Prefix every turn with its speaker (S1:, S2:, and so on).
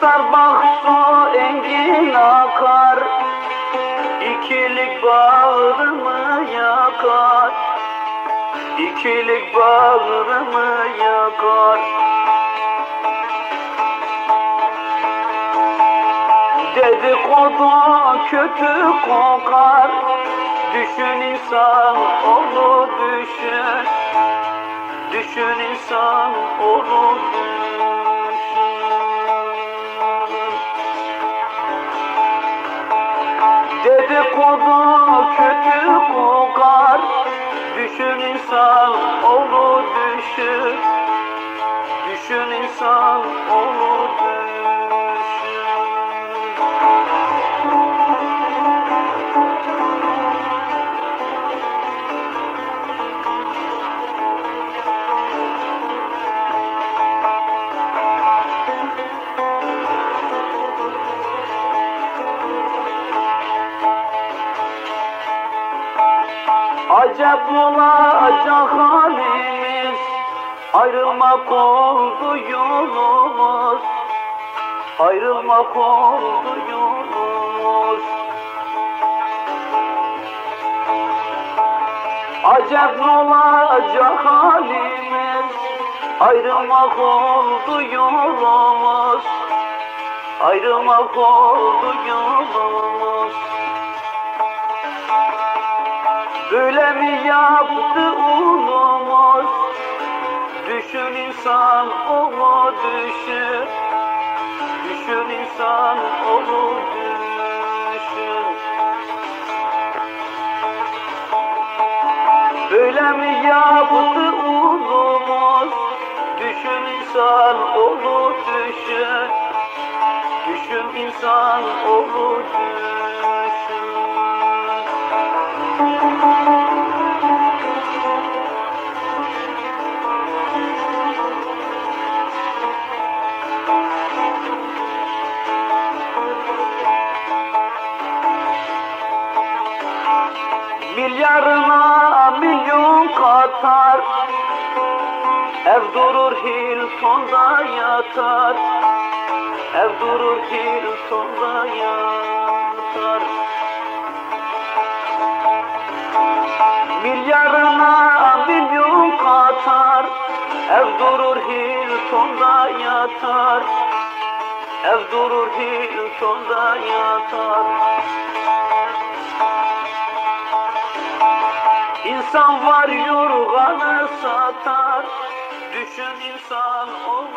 S1: su engin akar. İkilik bağrımı yakar. İkilik bağrımı yakar. Dedikodu kötü kokar. Düşün insan onu düşün. Düşün insan onu düşün Dedikodu kötü kokar. Düşün insan onu düşün. Düşün insan onu Acep olacak halimiz Ayrılmak oldu yolumuz. Ayrılmak oldu yolumuz. Acep olacak halimiz Ayrılmak oldu yolumuz. Ayrılmak oldu yolumuz Böyle mi yaptı ulumuz? Düşün insan onu düşün. Düşün insan onu düşün. Böyle mi yaptı ulumuz? Düşün insan onu düşün. Düşün insan onu düşün. Milyarına milyon katar. Ev durur Hilton'da yatar. Ev durur Hilton'da yatar. Milyarına milyon katar. Ev durur Hilton'da yatar. Ev durur Hilton'da yatar İnsan var yorganı satar. Düşün insan olur